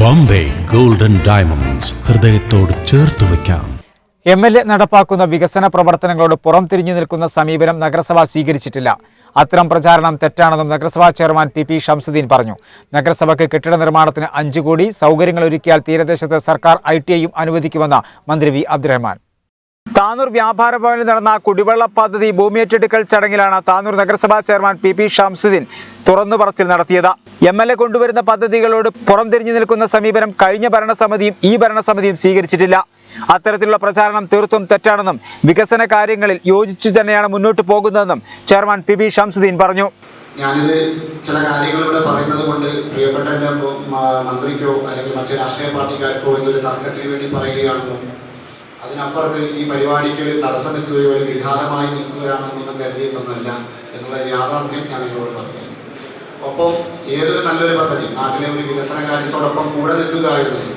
Bombay golden diamonds ഹൃദയത്തോട് ചേർത്ത് വയ്ക്കാം. എം എൽ എ നടപ്പാക്കുന്ന വികസന പ്രവർത്തനങ്ങളോട് പുറം തിരിഞ്ഞു നിൽക്കുന്ന സമീപനം നഗരസഭ സ്വീകരിച്ചിട്ടില്ല. അത്തരം പ്രചാരണം തെറ്റാണെന്നും നഗരസഭാ ചെയർമാൻ പി പി ഷംസുദ്ദീൻ പറഞ്ഞു. നഗരസഭയ്ക്ക് കെട്ടിട നിർമ്മാണത്തിന് അഞ്ചു കോടി സൗകര്യങ്ങൾ ഒരുക്കിയാൽ തീരദേശത്ത് സർക്കാർ ഐ ടി ഐയും അനുവദിക്കുമെന്ന് മന്ത്രി വി അബ്ദുറഹ്മാൻ. താനൂർ വ്യാപാര ഭവനിൽ നടന്ന കുടിവെള്ള പദ്ധതി ഭൂമി ഏറ്റെടുക്കൽ ചടങ്ങിലാണ് താനൂർ നഗരസഭാ ചെയർമാൻ പി പി ഷംസുദ്ദീൻ തുറന്നു പറച്ചിൽ നടത്തിയത്. എം എൽ എ കൊണ്ടുവരുന്ന പദ്ധതികളോട് പുറംതിരിഞ്ഞു നിൽക്കുന്ന സമീപനം കഴിഞ്ഞ ഭരണസമിതിയും ഈ ഭരണസമിതിയും സ്വീകരിച്ചിട്ടില്ല. അത്തരത്തിലുള്ള പ്രചാരണം തീർത്തും തെറ്റാണെന്നും വികസന കാര്യങ്ങളിൽ യോജിച്ചു തന്നെയാണ് മുന്നോട്ട് പോകുന്നതെന്നും ചെയർമാൻ പി പി ഷംസുദ്ദീൻ പറഞ്ഞു. ഞാനിത് ചില കാര്യങ്ങൾ പറയുന്നത് കൊണ്ട് പ്രിയപ്പെട്ട മന്ത്രിക്കോ അല്ലെങ്കിൽ മറ്റു രാഷ്ട്രീയ പാർട്ടിക്കാർക്കോ എന്നൊരു തർക്കത്തിന് വേണ്ടി പറയുകയാണെന്നും അതിനപ്പുറത്ത് ഈ പരിപാടിക്ക് ഒരു തടസ്സം നിൽക്കുകയോ ഒരു വിഘാതമായി നിൽക്കുകയാണെന്നൊന്നും കരുതിയിട്ടൊന്നുമല്ല എന്നുള്ള യാഥാർത്ഥ്യം ഞാൻ നിങ്ങളോട് പറയുന്നു. ഒപ്പം ഏതൊരു നല്ലൊരു പദ്ധതി നാട്ടിലെ ഒരു വികസന കാര്യത്തോടൊപ്പം കൂടെ നിൽക്കുക എന്നത്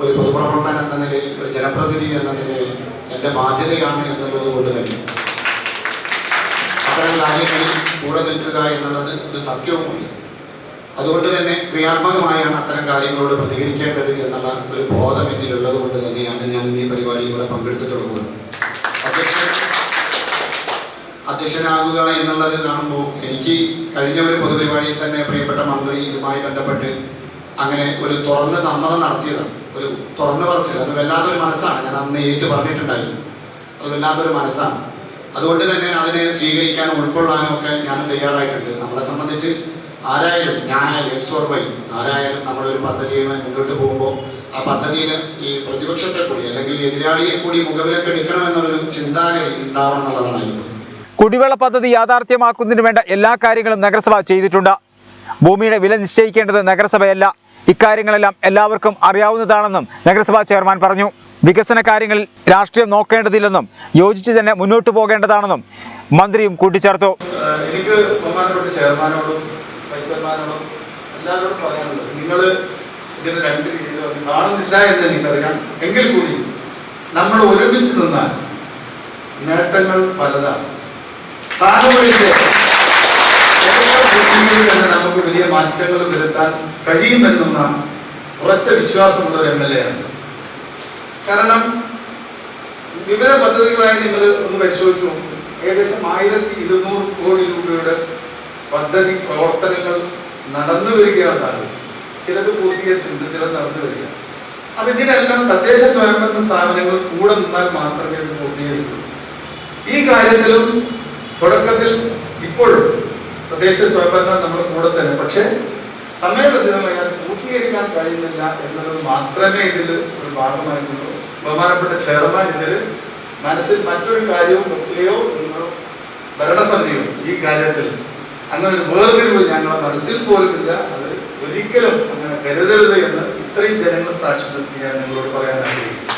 ഒരു പൊതുപ്രവർത്തനം എന്ന നിലയിൽ ഒരു ജനപ്രതിനിധി എന്ന നിലയിൽ എന്റെ ബാധ്യതയാണ് എന്നുള്ളത് കൊണ്ട് തന്നെ. അത്തരം കാര്യങ്ങളിൽ കൂടെ നിൽക്കുക എന്നുള്ളത് ഒരു സത്യവും സത്യവുമുണ്ട് അതുകൊണ്ട് തന്നെ ക്രിയാത്മകമായാണ് അത്തരം കാര്യങ്ങളോട് പ്രതികരിക്കേണ്ടത് എന്നുള്ള ഒരു ബോധം എന്നിലുള്ളത് കൊണ്ട് തന്നെയാണ് ഞാൻ ഈ പരിപാടിയിലൂടെ പങ്കെടുത്തിട്ടുള്ളത്. അധ്യക്ഷൻ അധ്യക്ഷനാകുക എന്നുള്ളത് കാണുമ്പോൾ എനിക്ക് കഴിഞ്ഞ ഒരു പൊതുപരിപാടിയിൽ തന്നെ പ്രിയപ്പെട്ട മന്ത്രി ഇതുമായി ബന്ധപ്പെട്ട് അങ്ങനെ ഒരു തുറന്ന സമ്മതം നടത്തിയതാണ്. ഒരു തുറന്നു പറച്ചിൽ. അത് വല്ലാത്തൊരു മനസ്സാണ്. ഞാൻ അന്ന് ഏറ്റു പറഞ്ഞിട്ടുണ്ടായിരുന്നു. അത് വല്ലാത്തൊരു മനസ്സാണ്. അതുകൊണ്ട് തന്നെ അതിനെ സ്വീകരിക്കാനും ഉൾക്കൊള്ളാനും ഒക്കെ ഞാൻ തയ്യാറായിട്ടുണ്ട്. നമ്മളെ സംബന്ധിച്ച് ആരായാലും ഞാനായാലും എക്സ് ഓർ വൈ ആരായാലും നമ്മളൊരു പദ്ധതിയുമായി മുന്നോട്ട് പോകുമ്പോൾ ആ പദ്ധതിയിൽ ഈ പ്രതിപക്ഷത്തെ കൂടി അല്ലെങ്കിൽ എതിരാളിയെ കൂടി മുഖവിലക്ക് എടുക്കണമെന്നൊരു ചിന്താഗതി ഉണ്ടാവണം എന്നുള്ളതാണ് കുടിവെള്ള പദ്ധതി യാഥാർത്ഥ്യമാക്കുന്നതിന് വേണ്ട എല്ലാ കാര്യങ്ങളും നഗരസഭ ചെയ്തിട്ടുണ്ട്. ഭൂമിയുടെ വില നിശ്ചയിക്കേണ്ടത് നഗരസഭയല്ല. ഇക്കാര്യങ്ങളെല്ലാം എല്ലാവർക്കും അറിയാവുന്നതാണെന്നും നഗരസഭാ ചെയർമാൻ പറഞ്ഞു. വികസന കാര്യങ്ങളിൽ രാഷ്ട്രീയം നോക്കേണ്ടതില്ലെന്നും യോജിച്ച് തന്നെ മുന്നോട്ട് പോകേണ്ടതാണെന്നും മന്ത്രിയും കൂട്ടിച്ചേർത്തു. എനിക്ക് ചെയർമാനോടും വൈസ് ചെയർമാനോടും എല്ലാവരോടും പറയാനുള്ളത്. നിങ്ങൾ ഇതിന് രണ്ട് രീതിയിൽ കാണുന്നില്ല എന്ന് എനിക്കറിയാം എങ്കിൽ കൂടി നമ്മൾ ഒരുമിച്ച് നിന്നാൽ നേട്ടങ്ങൾ പലതാണ്. തന്നെ നമുക്ക് വലിയ മാറ്റങ്ങൾ വരുത്താൻ കഴിയുമെന്നുള്ള ഉറച്ച വിശ്വാസമുള്ള ഒരു എം എൽ എ ആണ്. കാരണം വിവിധ പദ്ധതികളായി നിങ്ങൾ ഒന്ന് പരിശോധിച്ചു ഏകദേശം ആയിരത്തി ഇരുന്നൂറ് കോടി രൂപയുടെ പദ്ധതി പ്രവർത്തനങ്ങൾ നടന്നു വരികയാണ് ചിലത് പൂർത്തീകരിച്ചിട്ടുണ്ട് ചിലത് നടന്നു വരിക അപ്പൊ ഇതിനെല്ലാം തദ്ദേശ സ്വയംഭരണ സ്ഥാപനങ്ങൾ കൂടെ നിന്നാൽ മാത്രമേ പൂർത്തീകരിക്കൂ. ഈ കാര്യത്തിലും തുടക്കത്തിൽ ഇപ്പോഴും തദ്ദേശ സ്വയംഭരണം നമ്മൾ കൂടെ തന്നെ. പക്ഷേ സമയബന്ധിതമായി പൂർത്തീകരിക്കാൻ കഴിയുന്നില്ല എന്നുള്ളത് മാത്രമേ ഇതിൽ ഒരു ഭാഗമായിട്ടുള്ളൂ. ബഹുമാനപ്പെട്ട ചെയർമാൻ ഇതിൽ മനസ്സിൽ മറ്റൊരു കാര്യവും വെക്കുകയോ നിങ്ങളോ ഭരണസമിതിയോ ഈ കാര്യത്തിൽ അങ്ങനെ ഒരു വേർതിരിവ് ഞങ്ങളുടെ മനസ്സിൽ പോലും ഇല്ല അത് ഒരിക്കലും അങ്ങനെ കരുതരുത് എന്ന് ഇത്രയും ജനങ്ങൾ സാക്ഷി നിർത്തി ഞാൻ നിങ്ങളോട് പറയാൻ ആഗ്രഹിക്കുന്നു.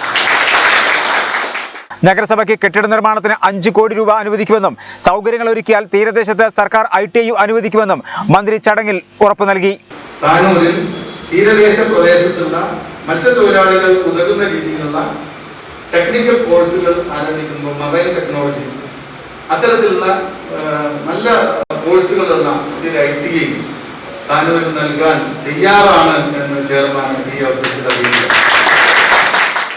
നഗരസഭയ്ക്ക് കെട്ടിട നിർമ്മാണത്തിന് അഞ്ച് കോടി രൂപ അനുവദിക്കുമെന്നും സൗകര്യങ്ങൾ ഒരുക്കിയാൽ തീരദേശത്ത് സർക്കാർ ഐ ടി ഐ അനുവദിക്കുമെന്നും മന്ത്രി ചടങ്ങിൽ ഉറപ്പു നൽകി. താനൂരിൽ തീരദേശ പ്രദേശത്തുള്ള മത്സ്യത്തൊഴിലാളികൾ ഉതകുന്ന രീതിയിലുള്ള ടെക്നിക്കൽ കോഴ്സുകൾ ആരംഭിക്കുന്നു മൊബൈൽ ടെക്നോളജി അത്തരത്തിലുള്ള ആ, നല്ല എന്ന പുതിയൊരു ഐ ടി നൽകാൻ തയ്യാറാണ് എന്ന് ചെയർമാൻ ഈ അവസരത്തിൽ അറിയിക്കുക